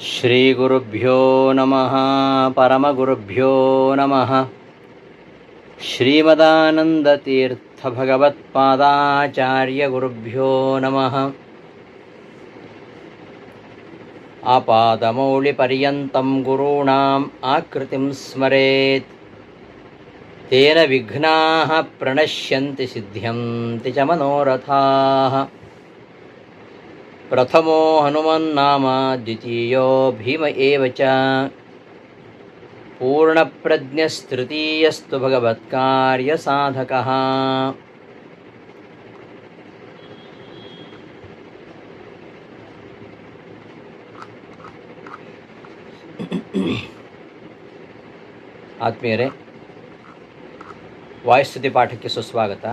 श्रीगुरुभ्यो नमः परमगुरुभ्यो नमः। श्रीमदानन्दतीर्थभगवत्पादाचार्यगुरुभ्यो नमः। आपादमौलिपर्यन्तं गुरूणाम् आकृतिं स्मरेत्। तेन विघ्नाः प्रणश्यन्ति सिद्ध्यन्ति च मनोरथाः प्रथमो हनुमन्नाम द्वितीयो भीम एव च पूर्णप्रज्ञस्तृतीयस्तु भगवत्कार्यसाधकः ಆತ್ಮೀಯರೇ ವಾಯುಸ್ತುತಿ ಪಾಠಕ್ಕೆ ಸುಸ್ವಾಗತ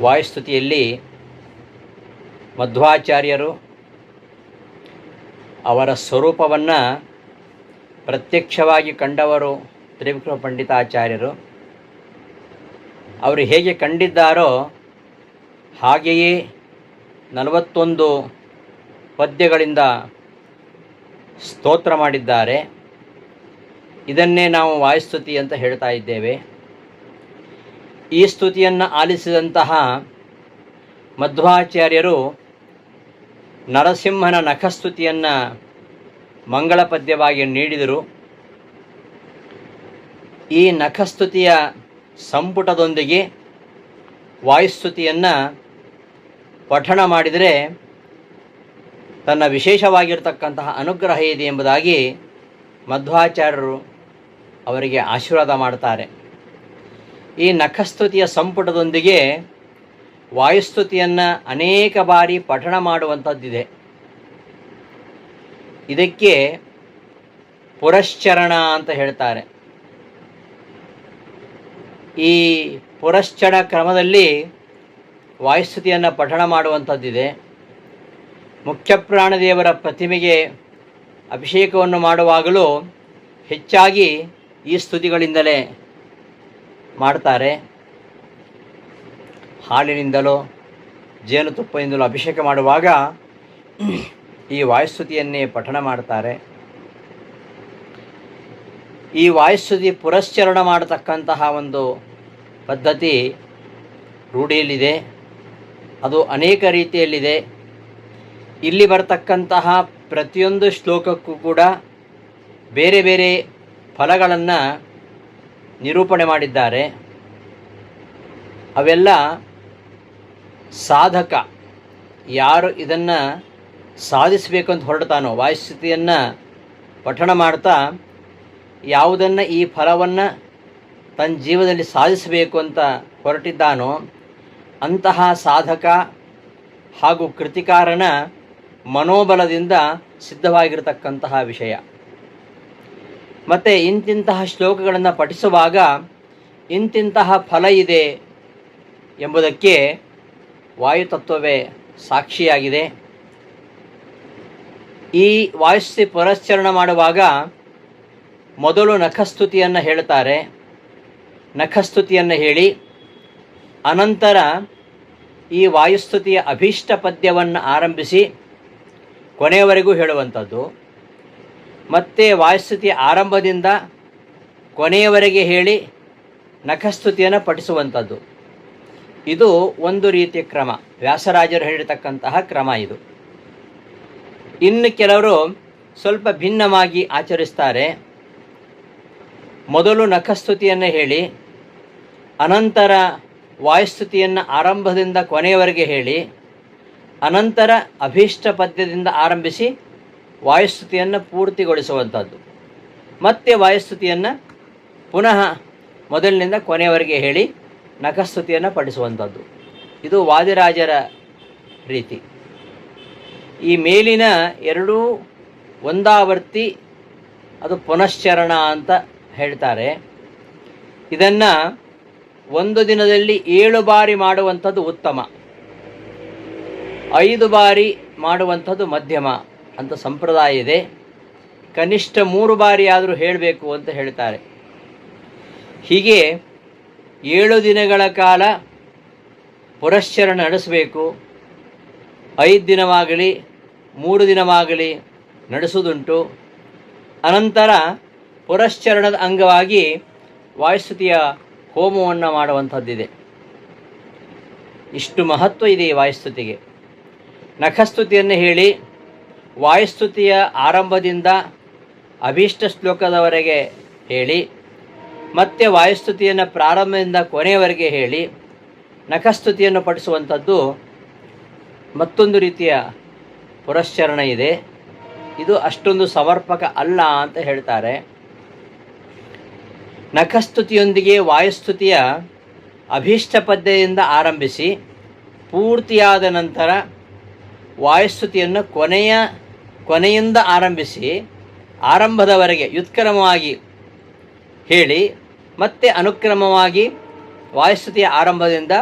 ವಾಯುಸ್ತುತಿಯಲ್ಲಿ ಮಧ್ವಾಚಾರ್ಯರು ಅವರ ಸ್ವರೂಪವನ್ನು ಪ್ರತ್ಯಕ್ಷವಾಗಿ ಕಂಡವರು ತ್ರಿವಿಕ್ರಮ ಪಂಡಿತಾಚಾರ್ಯರು. ಅವರು ಹೇಗೆ ಕಂಡಿದ್ದಾರೋ ಹಾಗೆಯೇ ನಲವತ್ತೊಂದು ಪದ್ಯಗಳಿಂದ ಸ್ತೋತ್ರ ಮಾಡಿದ್ದಾರೆ. ಇದನ್ನೇ ನಾವು ವಾಯುಸ್ತುತಿ ಅಂತ ಹೇಳ್ತಾ ಇದ್ದೇವೆ. ಈ ಸ್ತುತಿಯನ್ನು ಆಲಿಸಿದಂತಹ ಮಧ್ವಾಚಾರ್ಯರು ನರಸಿಂಹನ ನಖಸ್ತುತಿಯನ್ನು ಮಂಗಳ ಪದ್ಯವಾಗಿ ನೀಡಿದರು. ಈ ನಖಸ್ತುತಿಯ ಸಂಪುಟದೊಂದಿಗೆ ವಾಯುಸ್ತುತಿಯನ್ನು ಪಠಣ ಮಾಡಿದರೆ ತನ್ನ ವಿಶೇಷವಾಗಿರ್ತಕ್ಕಂತಹ ಅನುಗ್ರಹ ಇದೆ ಎಂಬುದಾಗಿ ಮಧ್ವಾಚಾರ್ಯರು ಅವರಿಗೆ ಆಶೀರ್ವಾದ ಮಾಡ್ತಾರೆ. ಈ ನಖಸ್ತುತಿಯ ಸಂಪುಟದೊಂದಿಗೆ ವಾಯುಸ್ತುತಿಯನ್ನು ಅನೇಕ ಬಾರಿ ಪಠಣ ಮಾಡುವಂಥದ್ದಿದೆ. ಇದಕ್ಕೆ ಪುರಶ್ಚರಣ ಅಂತ ಹೇಳ್ತಾರೆ. ಈ ಪುರಶ್ಚರಣ ಕ್ರಮದಲ್ಲಿ ವಾಯುಸ್ತುತಿಯನ್ನು ಪಠಣ ಮಾಡುವಂಥದ್ದಿದೆ. ಮುಖ್ಯ ಪ್ರಾಣದೇವರ ಪ್ರತಿಮೆಗೆ ಅಭಿಷೇಕವನ್ನು ಮಾಡುವಾಗಲೂ ಹೆಚ್ಚಾಗಿ ಈ ಸ್ತುತಿಗಳಿಂದಲೇ ಮಾಡ್ತಾರೆ. ಹಾಲಿನಿಂದಲೋ ಜೇನುತುಪ್ಪದಿಂದಲೋ ಅಭಿಷೇಕ ಮಾಡುವಾಗ ಈ ವಾಯುಸ್ತುತಿಯನ್ನೇ ಪಠಣ ಮಾಡ್ತಾರೆ. ಈ ವಾಯುಸ್ತುತಿ ಪುರಶ್ಚರಣ ಮಾಡತಕ್ಕಂತಹ ಒಂದು ಪದ್ಧತಿ ರೂಢಿಯಲ್ಲಿದೆ. ಅದು ಅನೇಕ ರೀತಿಯಲ್ಲಿದೆ. ಇಲ್ಲಿ ಬರತಕ್ಕಂತಹ ಪ್ರತಿಯೊಂದು ಶ್ಲೋಕಕ್ಕೂ ಕೂಡ ಬೇರೆ ಬೇರೆ ಫಲಗಳನ್ನು ನಿರೂಪಣೆ ಮಾಡಿದ್ದಾರೆ. ಅವೆಲ್ಲ ಸಾಧಕ. ಯಾರು ಇದನ್ನು ಸಾಧಿಸಬೇಕು ಅಂತ ಹೊರಡ್ತಾನೋ, ವಾಯುಸ್ಥಿತಿಯನ್ನು ಪಠಣ ಮಾಡ್ತಾ ಯಾವುದನ್ನು ಈ ಫಲವನ್ನು ತನ್ನ ಜೀವನದಲ್ಲಿ ಸಾಧಿಸಬೇಕು ಅಂತ ಹೊರಟಿದ್ದಾನೋ, ಅಂತಹ ಸಾಧಕ ಹಾಗೂ ಕೃತಿಕಾರನ ಮನೋಬಲದಿಂದ ಸಿದ್ಧವಾಗಿರತಕ್ಕಂತಹ ವಿಷಯ. ಮತ್ತು ಇಂತಿಂತಹ ಶ್ಲೋಕಗಳನ್ನು ಪಠಿಸುವಾಗ ಇಂತಿಂತಹ ಫಲ ಇದೆ ಎಂಬುದಕ್ಕೆ ವಾಯುತತ್ವವೇ ಸಾಕ್ಷಿಯಾಗಿದೆ. ಈ ವಾಯುಸ್ಥಿ ಪುರಶ್ಚರಣ ಮಾಡುವಾಗ ಮೊದಲು ನಖಸ್ತುತಿಯನ್ನು ಹೇಳ್ತಾರೆ ನಖಸ್ತುತಿಯನ್ನು ಹೇಳಿ, ಅನಂತರ ಈ ವಾಯುಸ್ತುತಿಯ ಅಭೀಷ್ಟ ಪದ್ಯವನ್ನು ಆರಂಭಿಸಿ ಕೊನೆಯವರೆಗೂ ಹೇಳುವಂಥದ್ದು. ಮತ್ತು ವಾಯುಸ್ತುತಿ ಆರಂಭದಿಂದ ಕೊನೆಯವರೆಗೆ ಹೇಳಿ ನಖಸ್ತುತಿಯನ್ನು ಪಠಿಸುವಂಥದ್ದು. ಇದು ಒಂದು ರೀತಿಯ ಕ್ರಮ. ವ್ಯಾಸರಾಜರು ಹೇಳಿರ್ತಕ್ಕಂತಹ ಕ್ರಮ ಇದು. ಇನ್ನು ಕೆಲವರು ಸ್ವಲ್ಪ ಭಿನ್ನವಾಗಿ ಆಚರಿಸ್ತಾರೆ. ಮೊದಲು ನಖಸ್ತುತಿಯನ್ನು ಹೇಳಿ, ಅನಂತರ ವಾಯುಸ್ತುತಿಯನ್ನು ಆರಂಭದಿಂದ ಕೊನೆಯವರೆಗೆ ಹೇಳಿ, ಅನಂತರ ಅಭೀಷ್ಟ ಪದ್ಯದಿಂದ ಆರಂಭಿಸಿ ವಾಯುಸ್ತುತಿಯನ್ನು ಪೂರ್ತಿಗೊಳಿಸುವಂಥದ್ದು ಮತ್ತೆ ವಾಯುಸ್ತುತಿಯನ್ನು ಪುನಃ ಮೊದಲಿನಿಂದ ಕೊನೆಯವರೆಗೆ ಹೇಳಿ ನಖಸ್ತುತಿಯನ್ನು ಪಡಿಸುವಂಥದ್ದು ಇದು ವಾದಿರಾಜರ ರೀತಿ. ಈ ಮೇಲಿನ ಎರಡೂ ಒಂದಾವರ್ತಿ ಅದು ಪುನಶ್ಚರಣ ಅಂತ ಹೇಳ್ತಾರೆ. ಇದನ್ನು ಒಂದು ದಿನದಲ್ಲಿ ಏಳು ಬಾರಿ ಮಾಡುವಂಥದ್ದು ಉತ್ತಮ. ಐದು ಬಾರಿ ಮಾಡುವಂಥದ್ದು ಮಧ್ಯಮ. ಅಂತ ಸಂಪ್ರದಾಯ ಇದೆ. ಕನಿಷ್ಠ ಮೂರು ಬಾರಿ ಆದರೂ ಹೇಳಬೇಕು ಅಂತ ಹೇಳ್ತಾರೆ. ಹೀಗೆ ಏಳು ದಿನಗಳ ಕಾಲ ಪುರಶ್ಚರಣ ನಡೆಸಬೇಕು. ಐದು ದಿನವಾಗಲಿ, ಮೂರು ದಿನವಾಗಲಿ ನಡೆಸುವುದುಂಟು. ಅನಂತರ ಪುರಶ್ಚರಣದ ಅಂಗವಾಗಿ ವಾಯುಸ್ತುತಿಯ ಹೋಮವನ್ನು ಮಾಡುವಂಥದ್ದಿದೆ. ಇಷ್ಟು ಮಹತ್ವ ಇದೆ ಈ ವಾಯುಸ್ತುತಿಗೆ. ನಖಸ್ತುತಿಯನ್ನು ಹೇಳಿ ವಾಯುಸ್ತುತಿಯ ಆರಂಭದಿಂದ ಅಭೀಷ್ಟ ಶ್ಲೋಕದವರೆಗೆ ಹೇಳಿ, ಮತ್ತೆ ವಾಯುಸ್ತುತಿಯನ್ನು ಪ್ರಾರಂಭದಿಂದ ಕೊನೆಯವರೆಗೆ ಹೇಳಿ, ನಖಸ್ತುತಿಯನ್ನು ಪಡಿಸುವಂಥದ್ದು ಮತ್ತೊಂದು ರೀತಿಯ ಪುರಶ್ಚರಣ ಇದೆ. ಇದು ಅಷ್ಟೊಂದು ಸಮರ್ಪಕ ಅಲ್ಲ ಅಂತ ಹೇಳ್ತಾರೆ. ನಖಸ್ತುತಿಯೊಂದಿಗೆ ವಾಯುಸ್ತುತಿಯ ಅಭೀಷ್ಟ ಪದ್ಯದಿಂದ ಆರಂಭಿಸಿ, ಪೂರ್ತಿಯಾದ ನಂತರ ವಾಯುಸ್ತುತಿಯನ್ನು ಕೊನೆಯ ಕೊನೆಯಿಂದ ಆರಂಭಿಸಿ, ಆರಂಭದವರೆಗೆ ಯುತ್ಕ್ರಮವಾಗಿ ಹೇಳಿ, ಮತ್ತೆ ಅನುಕ್ರಮವಾಗಿ ವಾಯುಸ್ತುತಿಯ ಆರಂಭದಿಂದ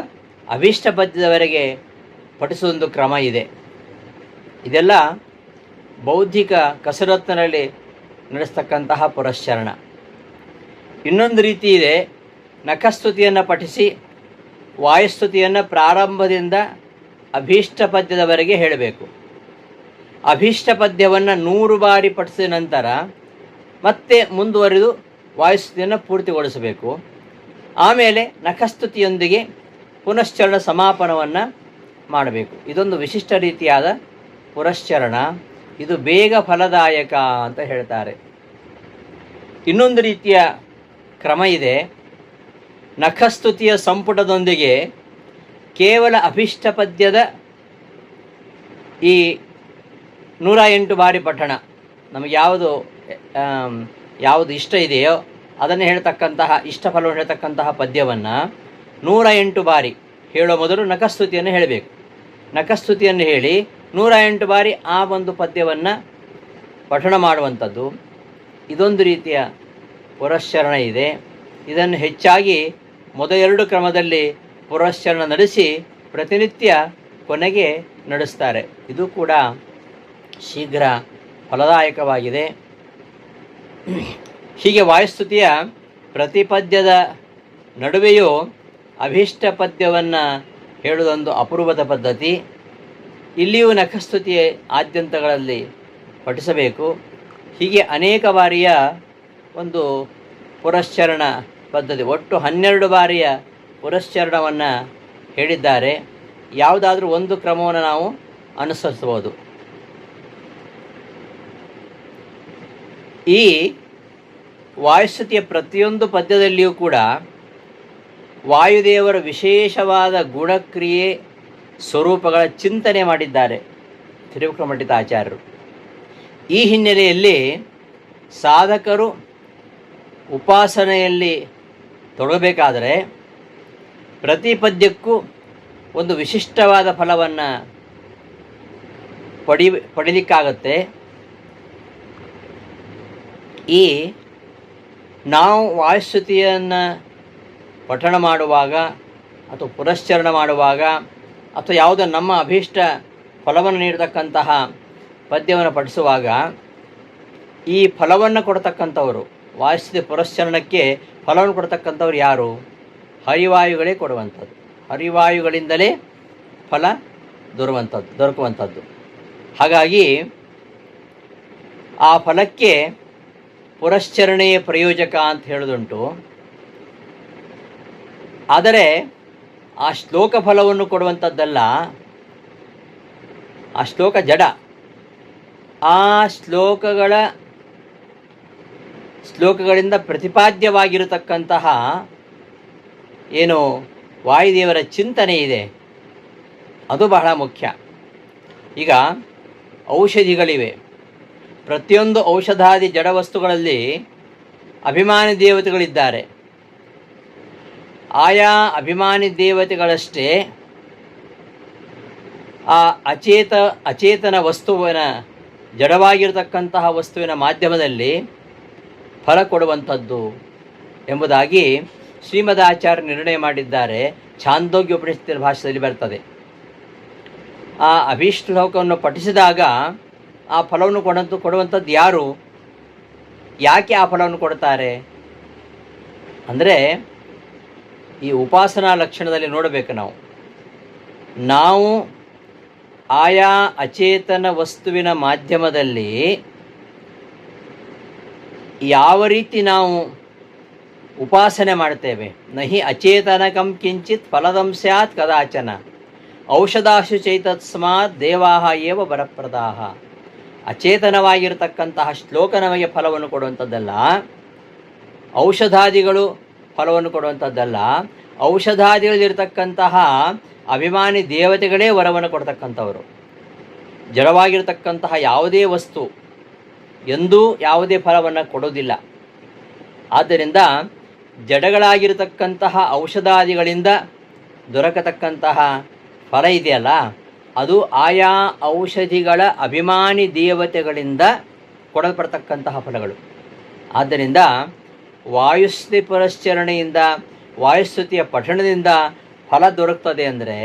ಅಭೀಷ್ಟ ಪದ್ಯದವರೆಗೆ ಪಠಿಸುವೊಂದು ಕ್ರಮ ಇದೆ. ಇದೆಲ್ಲ ಬೌದ್ಧಿಕ ಕಸರತ್ತಿನಲ್ಲಿ ನಡೆಸ್ತಕ್ಕಂತಹ ಪುರಶ್ಚರಣ. ಇನ್ನೊಂದು ರೀತಿ ಇದೆ, ನಖಸ್ತುತಿಯನ್ನು ಪಠಿಸಿ, ವಾಯುಸ್ತುತಿಯನ್ನು ಪ್ರಾರಂಭದಿಂದ ಅಭೀಷ್ಟ ಪದ್ಯದವರೆಗೆ ಹೇಳಬೇಕು. ಅಭೀಷ್ಟ ಪದ್ಯವನ್ನು ನೂರು ಬಾರಿ ಪಠಿಸಿದ ನಂತರ ಮತ್ತೆ ಮುಂದುವರೆದು ವಾಯುಸ್ತುತಿಯನ್ನು ಪೂರ್ತಿಗೊಳಿಸಬೇಕು. ಆಮೇಲೆ ನಖಸ್ತುತಿಯೊಂದಿಗೆ ಪುನಶ್ಚರಣ ಸಮಾಪನವನ್ನು ಮಾಡಬೇಕು. ಇದೊಂದು ವಿಶಿಷ್ಟ ರೀತಿಯಾದ ಪುನಶ್ಚರಣ. ಇದು ಬೇಗ ಫಲದಾಯಕ ಅಂತ ಹೇಳ್ತಾರೆ. ಇನ್ನೊಂದು ರೀತಿಯ ಕ್ರಮ ಇದೆ. ನಖಸ್ತುತಿಯ ಸಂಪುಟದೊಂದಿಗೆ ಕೇವಲ ಅಭಿಷ್ಟ ಪದ್ಯದ ಈ ನೂರ ಎಂಟು ಬಾರಿ ಪಠಣ. ನಮಗೆ ಯಾವುದು ಯಾವುದು ಇಷ್ಟ ಇದೆಯೋ ಅದನ್ನು ಹೇಳ್ತಕ್ಕಂತಹ, ಇಷ್ಟ ಫಲವನ್ನು ಹೇಳ್ತಕ್ಕಂತಹ ಪದ್ಯವನ್ನು ನೂರ ಎಂಟು ಬಾರಿ ಹೇಳೋ ಮೊದಲು ನಖಸ್ತುತಿಯನ್ನು ಹೇಳಬೇಕು. ನಖಸ್ತುತಿಯನ್ನು ಹೇಳಿ ನೂರ ಎಂಟು ಬಾರಿ ಆ ಒಂದು ಪದ್ಯವನ್ನು ಪಠಣ ಮಾಡುವಂಥದ್ದು. ಇದೊಂದು ರೀತಿಯ ಪುರಶ್ಚರಣ ಇದೆ. ಇದನ್ನು ಹೆಚ್ಚಾಗಿ ಮೊದಲೆರಡು ಕ್ರಮದಲ್ಲಿ ಪುರಶ್ಚರಣ ನಡೆಸಿ ಪ್ರತಿನಿತ್ಯ ಕೊನೆಗೆ ನಡೆಸ್ತಾರೆ. ಇದು ಕೂಡ ಶೀಘ್ರ ಫಲದಾಯಕವಾಗಿದೆ. ಹೀಗೆ ವಾಯುಸ್ತುತಿಯ ಪ್ರತಿಪದ್ಯದ ನಡುವೆಯೂ ಅಭೀಷ್ಟ ಪದ್ಯವನ್ನು ಹೇಳುವುದೊಂದು ಅಪೂರ್ವದ ಪದ್ಧತಿ. ಇಲ್ಲಿಯೂ ನಖಸ್ತುತಿ ಆದ್ಯಂತಗಳಲ್ಲಿ ಪಠಿಸಬೇಕು. ಹೀಗೆ ಅನೇಕ ಬಾರಿಯ ಒಂದು ಪುರಶ್ಚರಣ ಪದ್ಧತಿ, ಒಟ್ಟು ಹನ್ನೆರಡು ಬಾರಿಯ ಪುರಶ್ಚರಣವನ್ನು ಹೇಳಿದ್ದಾರೆ. ಯಾವುದಾದ್ರೂ ಒಂದು ಕ್ರಮವನ್ನು ನಾವು ಅನುಸರಿಸಬಹುದು. ಈ ವಾಯುಸ್ತುತಿಯ ಪ್ರತಿಯೊಂದು ಪದ್ಯದಲ್ಲಿಯೂ ಕೂಡ ವಾಯುದೇವರ ವಿಶೇಷವಾದ ಗುಣಕ್ರಿಯೆ ಸ್ವರೂಪಗಳ ಚಿಂತನೆ ಮಾಡಿದ್ದಾರೆ ತಿರುವಿಕ್ರಮಠಿತ ಆಚಾರ್ಯರು. ಈ ಹಿನ್ನೆಲೆಯಲ್ಲಿ ಸಾಧಕರು ಉಪಾಸನೆಯಲ್ಲಿ ತೊಡಗಬೇಕಾದರೆ ಪ್ರತಿ ಪದ್ಯಕ್ಕೂ ಒಂದು ವಿಶಿಷ್ಟವಾದ ಫಲವನ್ನು ಪಡಿ ಪಡಿಲಿಕ್ಕಾಗತ್ತೆ. ಈ ನಾವು ವಾಯುಸ್ತುತಿಯನ್ನು ಪಠಣ ಮಾಡುವಾಗ ಅಥವಾ ಪುರಶ್ಚರಣ ಮಾಡುವಾಗ ಅಥವಾ ಯಾವುದೋ ನಮ್ಮ ಅಭೀಷ್ಟ ಫಲವನ್ನು ನೀಡತಕ್ಕಂತಹ ಪದ್ಯವನ್ನು ಪಠಿಸುವಾಗ ಈ ಫಲವನ್ನು ಕೊಡ್ತಕ್ಕಂಥವರು ವಾಯುಸ್ತುತಿ ಪುರಶ್ಚರಣಕ್ಕೆ ಫಲವನ್ನು ಕೊಡ್ತಕ್ಕಂಥವ್ರು ಯಾರು? ಹರಿವಾಯುಗಳೇ ಕೊಡುವಂಥದ್ದು. ಹರಿವಾಯುಗಳಿಂದಲೇ ಫಲ ದೊರುವಂಥದ್ದು, ದೊರಕುವಂಥದ್ದು. ಹಾಗಾಗಿ ಆ ಫಲಕ್ಕೆ ಪುರಶ್ಚರಣೆಯೇ ಪ್ರಯೋಜಕ ಅಂತ ಹೇಳೋದುಂಟು. ಆದರೆ ಆ ಶ್ಲೋಕ ಫಲವನ್ನು ಕೊಡುವಂಥದ್ದಲ್ಲ ಆ ಶ್ಲೋಕ ಜಡ. ಆ ಶ್ಲೋಕಗಳ ಶ್ಲೋಕಗಳಿಂದ ಪ್ರತಿಪಾದ್ಯವಾಗಿರತಕ್ಕಂತಹ ಏನು ವಾಯುದೇವರ ಚಿಂತನೆ ಇದೆ, ಅದು ಬಹಳ ಮುಖ್ಯ. ಈಗ ಔಷಧಿಗಳಿವೆ. ಪ್ರತಿಯೊಂದು ಔಷಧಾದಿ ಜಡವಸ್ತುಗಳಲ್ಲಿ ಅಭಿಮಾನಿ ದೇವತೆಗಳಿದ್ದಾರೆ. ಆಯಾ ಅಭಿಮಾನಿ ದೇವತೆಗಳಷ್ಟೇ ಆ ಅಚೇತ, ಅಚೇತನ ವಸ್ತುವಿನ, ಜಡವಾಗಿರತಕ್ಕಂತಹ ವಸ್ತುವಿನ ಮಾಧ್ಯಮದಲ್ಲಿ ಫಲ ಕೊಡುವಂಥದ್ದು ಎಂಬುದಾಗಿ ಶ್ರೀಮದಾಚಾರ್ಯ ನಿರ್ಣಯ ಮಾಡಿದ್ದಾರೆ. ಛಾಂದೋಗ್ಯ ಉಪನಿಷತ್ತಿನ ಭಾಷೆಯಲ್ಲಿ ಬರ್ತದೆ. ಆ ಅಭೀಷ್ಟಲೋಕವನ್ನು ಪಠಿಸಿದಾಗ ಆ ಫಲವನ್ನು ಕೊಡಂತ, ಕೊಡುವಂಥದ್ದು ಯಾರು? ಯಾಕೆ ಆ ಫಲವನ್ನು ಕೊಡ್ತಾರೆ ಅಂದರೆ ಈ ಉಪಾಸನಾ ಲಕ್ಷಣದಲ್ಲಿ ನೋಡಬೇಕು ನಾವು. ನಾವು ಆಯಾ ಅಚೇತನ ವಸ್ತುವಿನ ಮಾಧ್ಯಮದಲ್ಲಿ ಯಾವ ರೀತಿ ನಾವು ಉಪಾಸನೆ ಮಾಡ್ತೇವೆ ನಹಿ ಅಚೇತನಕಂ ಕಿಂಚಿತ್ ಫಲದಂ ಸ್ಯಾತ್ ಕದಾಚನ. ಔಷಧಾಶು ಚೈತಸ್ಮಾತ್ ದೇವಾ ಏವ ಬರಪ್ರದಾಹ. ಅಚೇತನವಾಗಿರತಕ್ಕಂತಹ ಶ್ಲೋಕ ನಮಗೆ ಫಲವನ್ನು ಕೊಡುವಂಥದ್ದಲ್ಲ. ಔಷಧಾದಿಗಳು ಫಲವನ್ನು ಕೊಡುವಂಥದ್ದಲ್ಲ. ಔಷಧಾದಿಗಳಲ್ಲಿರ್ತಕ್ಕಂತಹ ಅಭಿಮಾನಿ ದೇವತೆಗಳೇ ವರವನ್ನು ಕೊಡ್ತಕ್ಕಂಥವರು. ಜಡವಾಗಿರ್ತಕ್ಕಂತಹ ಯಾವುದೇ ವಸ್ತು ಎಂದೂ ಯಾವುದೇ ಫಲವನ್ನು ಕೊಡೋದಿಲ್ಲ. ಆದ್ದರಿಂದ ಜಡಗಳಾಗಿರತಕ್ಕಂತಹ ಔಷಧಾದಿಗಳಿಂದ ದೊರಕತಕ್ಕಂತಹ ಫಲ ಇದೆಯಲ್ಲ? ಅದು ಆಯಾ ಔಷಧಿಗಳ ಅಭಿಮಾನಿ ದೇವತೆಗಳಿಂದ ಕೊಡಲ್ಪಡ್ತಕ್ಕಂತಹ ಫಲಗಳು. ಆದ್ದರಿಂದ ವಾಯುಸ್ತಿ ಪುರಶ್ಚರಣೆಯಿಂದ ವಾಯುಸ್ತುತಿಯ ಪಠಣದಿಂದ ಫಲ ದೊರಕ್ತದೆ ಅಂದರೆ,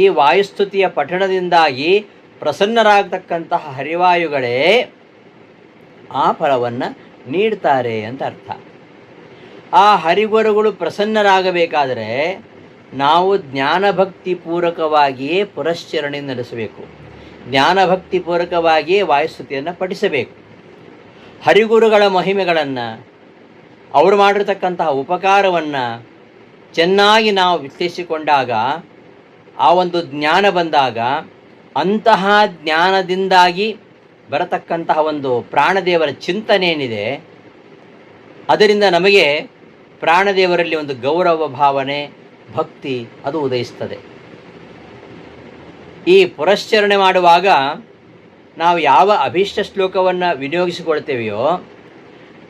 ಈ ವಾಯುಸ್ತುತಿಯ ಪಠಣದಿಂದಾಗಿ ಪ್ರಸನ್ನರಾಗತಕ್ಕಂತಹ ಹರಿವಾಯುಗಳೇ ಆ ಫಲವನ್ನು ನೀಡ್ತಾರೆ ಅಂತ ಅರ್ಥ. ಆ ಹರಿಗುರುಗಳು ಪ್ರಸನ್ನರಾಗಬೇಕಾದರೆ ನಾವು ಜ್ಞಾನಭಕ್ತಿ ಪೂರಕವಾಗಿಯೇ ಪುರಶ್ಚರಣೆ ನಡೆಸಬೇಕು. ಜ್ಞಾನಭಕ್ತಿ ಪೂರಕವಾಗಿಯೇ ವಾಯುಸ್ತುತಿಯನ್ನು ಪಠಿಸಬೇಕು. ಹರಿಗುರುಗಳ ಮಹಿಮೆಗಳನ್ನು, ಅವರು ಮಾಡಿರ್ತಕ್ಕಂತಹ ಉಪಕಾರವನ್ನು ಚೆನ್ನಾಗಿ ನಾವು ವಿಶ್ಲೇಷಿಸಿಕೊಂಡಾಗ, ಆ ಒಂದು ಜ್ಞಾನ ಬಂದಾಗ, ಅಂತಹ ಜ್ಞಾನದಿಂದಾಗಿ ಬರತಕ್ಕಂತಹ ಒಂದು ಪ್ರಾಣದೇವರ ಚಿಂತನೆ ಏನಿದೆ ಅದರಿಂದ ನಮಗೆ ಪ್ರಾಣದೇವರಲ್ಲಿ ಒಂದು ಗೌರವ ಭಾವನೆ ಭಕ್ತಿ ಅದು ಉದಯಿಸ್ತದೆ. ಈ ಪುರಶ್ಚರಣೆ ಮಾಡುವಾಗ ನಾವು ಯಾವ ಅಭೀಷ್ಟ ಶ್ಲೋಕವನ್ನು ವಿನಿಯೋಗಿಸಿಕೊಳ್ತೇವೆಯೋ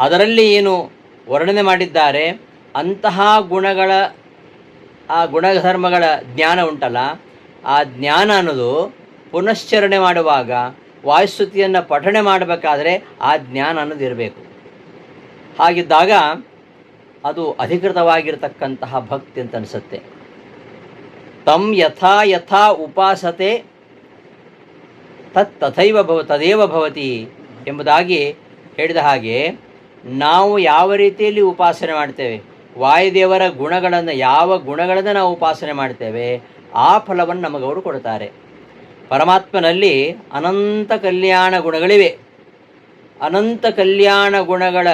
ಅದರಲ್ಲಿ ಏನು ವರ್ಣನೆ ಮಾಡಿದ್ದಾರೆ, ಅಂತಹ ಗುಣಗಳ, ಆ ಗುಣಧರ್ಮಗಳ ಜ್ಞಾನ ಉಂಟಲ್ಲ, ಆ ಜ್ಞಾನ ಅನ್ನೋದು ಪುನಶ್ಚರಣೆ ಮಾಡುವಾಗ ವಾಯುಸ್ತುತಿಯನ್ನು ಪಠಣೆ ಮಾಡಬೇಕಾದ್ರೆ ಆ ಜ್ಞಾನ ಅನ್ನೋದು ಇರಬೇಕು ಹಾಗಿದ್ದಾಗ ಅದು ಅಧಿಕೃತವಾಗಿರ್ತಕ್ಕಂತಹ ಭಕ್ತಿ ಅಂತ ಅನಿಸುತ್ತೆ. ತಂ ಯಥಾ ಯಥಾ ಉಪಾಸತೆ ತತ್ ತಥೈವ ಭವ, ತದೇವ ಭವತಿ ಎಂಬುದಾಗಿ ಹೇಳಿದ ಹಾಗೆ, ನಾವು ಯಾವ ರೀತಿಯಲ್ಲಿ ಉಪಾಸನೆ ಮಾಡ್ತೇವೆ, ವಾಯುದೇವರ ಗುಣಗಳನ್ನು, ಯಾವ ಗುಣಗಳನ್ನು ನಾವು ಉಪಾಸನೆ ಮಾಡ್ತೇವೆ, ಆ ಫಲವನ್ನು ನಮಗವರು ಕೊಡ್ತಾರೆ ಪರಮಾತ್ಮನಲ್ಲಿ ಅನಂತ ಕಲ್ಯಾಣ ಗುಣಗಳಿವೆ. ಅನಂತ ಕಲ್ಯಾಣ ಗುಣಗಳ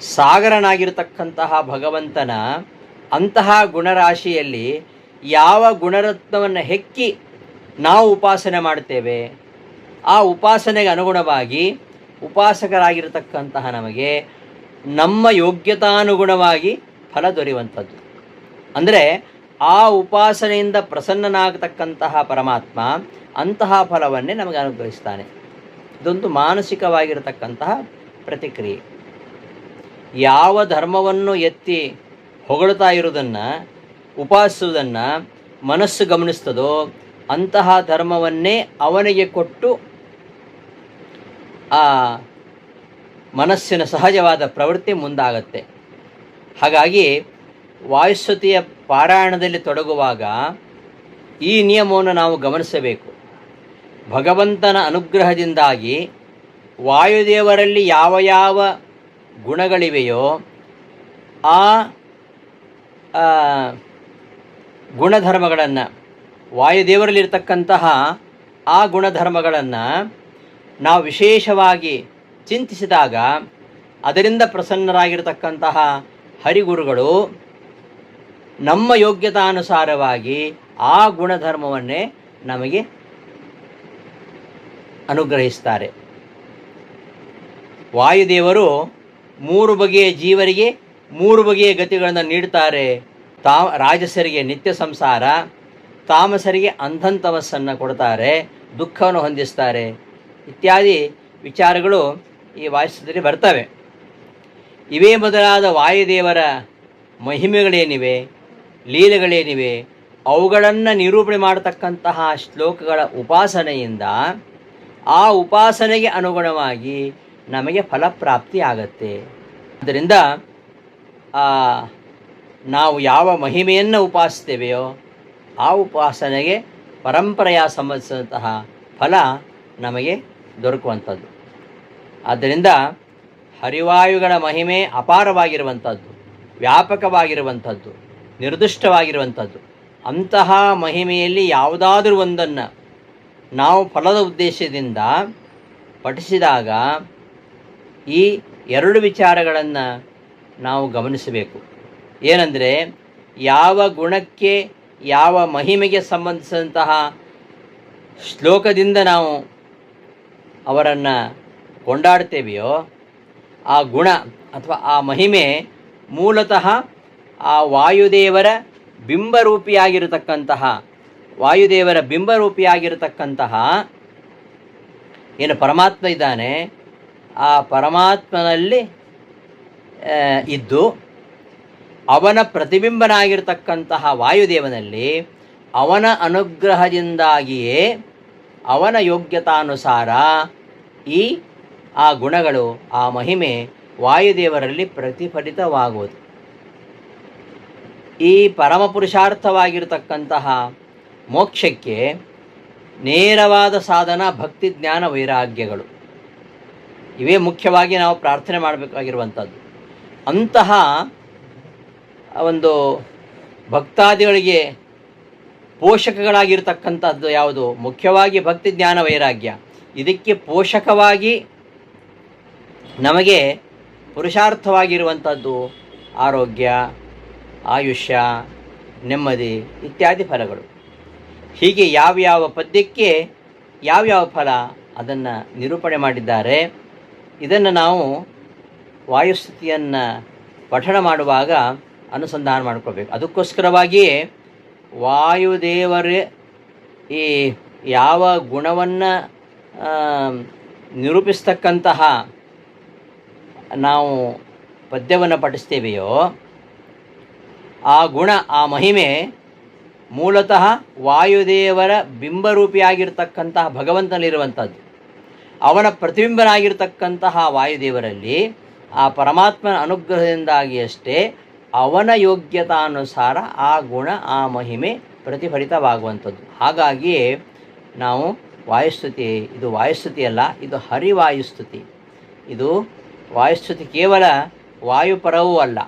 ಸಾಗರನಾಗಿರತಕ್ಕಂತಹ ಭಗವಂತನ ಅಂತಹ ಗುಣರಾಶಿಯಲ್ಲಿ ಯಾವ ಗುಣರತ್ನವನ್ನು ಹೆಕ್ಕಿ ನಾವು ಉಪಾಸನೆ ಮಾಡ್ತೇವೆ ಆ ಉಪಾಸನೆಗೆ ಅನುಗುಣವಾಗಿ ಉಪಾಸಕರಾಗಿರತಕ್ಕಂತಹ ನಮಗೆ ನಮ್ಮ ಯೋಗ್ಯತಾನುಗುಣವಾಗಿ ಫಲ ದೊರೆಯುವಂಥದ್ದು. ಅಂದರೆ ಆ ಉಪಾಸನೆಯಿಂದ ಪ್ರಸನ್ನನಾಗತಕ್ಕಂತಹ ಪರಮಾತ್ಮ ಅಂತಹ ಫಲವನ್ನೇ ನಮಗೆ ಅನುಗ್ರಹಿಸ್ತಾನೆ. ಇದೊಂದು ಮಾನಸಿಕವಾಗಿರತಕ್ಕಂತಹ ಪ್ರತಿಕ್ರಿಯೆ. ಯಾವ ಧರ್ಮವನ್ನು ಎತ್ತಿ ಹೊಗಳ್ತಾ ಇರುವುದನ್ನು, ಉಪಾಸಿಸುವುದನ್ನು ಮನಸ್ಸು ಗಮನಿಸ್ತದೋ, ಅಂತಹ ಧರ್ಮವನ್ನೇ ಅವನಿಗೆ ಕೊಟ್ಟು ಆ ಮನಸ್ಸಿನ ಸಹಜವಾದ ಪ್ರವೃತ್ತಿ ಮುಂದಾಗತ್ತೆ. ಹಾಗಾಗಿ ವಾಯುಸ್ತುತಿಯ ಪಾರಾಯಣದಲ್ಲಿ ತೊಡಗುವಾಗ ಈ ನಿಯಮವನ್ನು ನಾವು ಗಮನಿಸಬೇಕು. ಭಗವಂತನ ಅನುಗ್ರಹದಿಂದಾಗಿ ವಾಯುದೇವರಲ್ಲಿ ಯಾವ ಯಾವ ಗುಣಗಳಿವೆಯೋ, ಆ ಗುಣಧರ್ಮಗಳನ್ನು, ವಾಯುದೇವರಲ್ಲಿರ್ತಕ್ಕಂತಹ ಆ ಗುಣಧರ್ಮಗಳನ್ನು ನಾವು ವಿಶೇಷವಾಗಿ ಚಿಂತಿಸಿದಾಗ, ಅದರಿಂದ ಪ್ರಸನ್ನರಾಗಿರ್ತಕ್ಕಂತಹ ಹರಿಗುರುಗಳು ನಮ್ಮ ಯೋಗ್ಯತಾನುಸಾರವಾಗಿ ಆ ಗುಣಧರ್ಮವನ್ನೇ ನಮಗೆ ಅನುಗ್ರಹಿಸ್ತಾರೆ. ವಾಯುದೇವರು ಮೂರು ಬಗೆಯ ಜೀವರಿಗೆ ಮೂರು ಬಗೆಯ ಗತಿಗಳನ್ನು ನೀಡ್ತಾರೆ. ತಾ, ರಾಜಸರಿಗೆ ನಿತ್ಯ ಸಂಸಾರ, ತಾಮಸರಿಗೆ ಅಂಧಂತಮಸ್ಸನ್ನು ಕೊಡ್ತಾರೆ, ದುಃಖವನ್ನು ಹೊಂದಿಸ್ತಾರೆ. ಇತ್ಯಾದಿ ವಿಚಾರಗಳು ಈ ವಾಯುಸ್ಥದಲ್ಲಿ ಬರ್ತವೆ. ಇವೇ ಮೊದಲಾದ ವಾಯುದೇವರ ಮಹಿಮೆಗಳೇನಿವೆ, ಲೀಲೆಗಳೇನಿವೆ, ಅವುಗಳನ್ನು ನಿರೂಪಣೆ ಮಾಡತಕ್ಕಂತಹ ಶ್ಲೋಕಗಳ ಉಪಾಸನೆಯಿಂದ ಆ ಉಪಾಸನೆಗೆ ಅನುಗುಣವಾಗಿ ನಮಗೆ ಫಲಪ್ರಾಪ್ತಿ ಆಗತ್ತೆ. ಆದ್ದರಿಂದ ನಾವು ಯಾವ ಮಹಿಮೆಯನ್ನು ಉಪಾಸಿಸ್ತೇವೆಯೋ, ಆ ಉಪಾಸನೆಗೆ ಪರಂಪರೆಯ ಸಂಬಂಧಿಸಿದಂತಹ ಫಲ ನಮಗೆ ದೊರಕುವಂಥದ್ದು. ಆದ್ದರಿಂದ, ಹರಿವಾಯುಗಳ ಮಹಿಮೆ ಅಪಾರವಾಗಿರುವಂಥದ್ದು, ವ್ಯಾಪಕವಾಗಿರುವಂಥದ್ದು, ನಿರ್ದಿಷ್ಟವಾಗಿರುವಂಥದ್ದು, ಅಂತಹ ಮಹಿಮೆಯಲ್ಲಿ ಯಾವುದಾದ್ರೂ ಒಂದನ್ನು ನಾವು ಫಲದ ಉದ್ದೇಶದಿಂದ ಪಠಿಸಿದಾಗ ಈ ಎರಡು ವಿಚಾರಗಳನ್ನು ನಾವು ಗಮನಿಸಬೇಕು. ಏನಂದರೆ, ಯಾವ ಗುಣಕ್ಕೆ, ಯಾವ ಮಹಿಮೆಗೆ ಸಂಬಂಧಿಸಿದಂತಹ ಶ್ಲೋಕದಿಂದ ನಾವು ಅವರನ್ನು ಕೊಂಡಾಡ್ತೇವೆಯೋ, ಆ ಗುಣ ಅಥವಾ ಆ ಮಹಿಮೆ ಮೂಲತಃ ಆ ವಾಯುದೇವರ ಬಿಂಬರೂಪಿಯಾಗಿರತಕ್ಕಂತಹ ವಾಯುದೇವರ ಬಿಂಬರೂಪಿಯಾಗಿರತಕ್ಕಂತಹ, ಏನು ಪರಮಾತ್ಮ ಇದ್ದಾನೆ ಆ ಪರಮಾತ್ಮನಲ್ಲಿ ಇದ್ದು ಅವನ ಪ್ರತಿಬಿಂಬನಾಗಿರ್ತಕ್ಕಂತಹ ವಾಯುದೇವನಲ್ಲಿ ಅವನ ಅನುಗ್ರಹದಿಂದಾಗಿಯೇ ಅವನ ಯೋಗ್ಯತಾನುಸಾರ ಈ, ಆ ಗುಣಗಳು, ಆ ಮಹಿಮೆ ವಾಯುದೇವರಲ್ಲಿ ಪ್ರತಿಫಲಿತವಾಗುವುದು. ಈ ಪರಮಪುರುಷಾರ್ಥವಾಗಿರತಕ್ಕಂತಹ ಮೋಕ್ಷಕ್ಕೆ ನೇರವಾದ ಸಾಧನ ಭಕ್ತಿ ಜ್ಞಾನ ವೈರಾಗ್ಯಗಳು. ಇವೇ ಮುಖ್ಯವಾಗಿ ನಾವು ಪ್ರಾರ್ಥನೆ ಮಾಡಬೇಕಾಗಿರುವಂಥದ್ದು. ಅಂತಹ ಒಂದು ಭಕ್ತಾದಿಗಳಿಗೆ ಪೋಷಕಗಳಾಗಿರ್ತಕ್ಕಂಥದ್ದು ಯಾವುದು? ಮುಖ್ಯವಾಗಿ ಭಕ್ತಿ ಜ್ಞಾನ ವೈರಾಗ್ಯ. ಇದಕ್ಕೆ ಪೋಷಕವಾಗಿ ನಮಗೆ ಪುರುಷಾರ್ಥವಾಗಿರುವಂಥದ್ದು ಆರೋಗ್ಯ, ಆಯುಷ್ಯ, ನೆಮ್ಮದಿ ಇತ್ಯಾದಿ ಫಲಗಳು. ಹೀಗೆ ಯಾವ್ಯಾವ ಪದ್ಯಕ್ಕೆ ಯಾವ್ಯಾವ ಫಲ ಅದನ್ನು ನಿರೂಪಣೆ ಮಾಡಿದ್ದಾರೆ? ಇದನ್ನು ನಾವು ವಾಯುಸ್ಥಿತಿಯನ್ನು ಪಠಣ ಮಾಡುವಾಗ ಅನುಸಂಧಾನ ಮಾಡ್ಕೋಬೇಕು ಅದಕ್ಕೋಸ್ಕರವಾಗಿಯೇ ವಾಯುದೇವರೇ ಈ ಯಾವ ಗುಣವನ್ನು ನಿರೂಪಿಸ್ತಕ್ಕಂತಹ ನಾವು ಪದ್ಯವನ್ನು ಪಠಿಸ್ತೇವೆಯೋ, ಆ ಗುಣ, ಆ ಮಹಿಮೆ ಮೂಲತಃ ವಾಯುದೇವರ ಬಿಂಬರೂಪಿಯಾಗಿರ್ತಕ್ಕಂತಹ ಭಗವಂತನಲ್ಲಿರುವಂಥದ್ದು ಅವನ ಪ್ರತಿಬಿಂಬನಾಗಿರ್ತಕ್ಕಂತಹ ವಾಯುದೇವರಲ್ಲಿ ಆ ಪರಮಾತ್ಮನ ಅನುಗ್ರಹದಿಂದಾಗಿ ಅಷ್ಟೇ ಅವನ ಯೋಗ್ಯತಾನುಸಾರ ಆ ಗುಣ, ಆ ಮಹಿಮೆ ಪ್ರತಿಫಲಿತವಾಗುವಂಥದ್ದು. ಹಾಗಾಗಿಯೇ ನಾವು ವಾಯುಸ್ತುತಿ, ಇದು ವಾಯುಸ್ತುತಿ ಅಲ್ಲ, ಇದು ಹರಿವಾಯುಸ್ತುತಿ. ಇದು ವಾಯುಸ್ತುತಿ ಕೇವಲ ವಾಯುಪರವೂ ಅಲ್ಲ,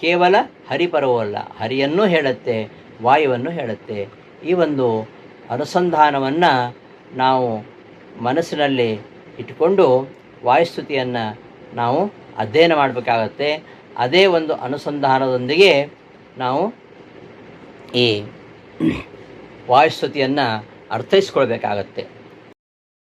ಕೇವಲ ಹರಿಪರವೂ ಅಲ್ಲ. ಹರಿಯನ್ನು ಹೇಳುತ್ತೆ, ವಾಯುವನ್ನು ಹೇಳುತ್ತೆ. ಈ ಒಂದು ಅನುಸಂಧಾನವನ್ನು ನಾವು ಮನಸ್ಸಿನಲ್ಲಿ ಇಟ್ಟುಕೊಂಡು ವಾಯುಸ್ತುತಿಯನ್ನು ನಾವು ಅಧ್ಯಯನ ಮಾಡಬೇಕಾಗತ್ತೆ. ಅದೇ ಒಂದು ಅನುಸಂಧಾನದೊಂದಿಗೆ ನಾವು ಈ ವಾಯುಸ್ತುತಿಯನ್ನು ಅರ್ಥೈಸ್ಕೊಳ್ಬೇಕಾಗತ್ತೆ.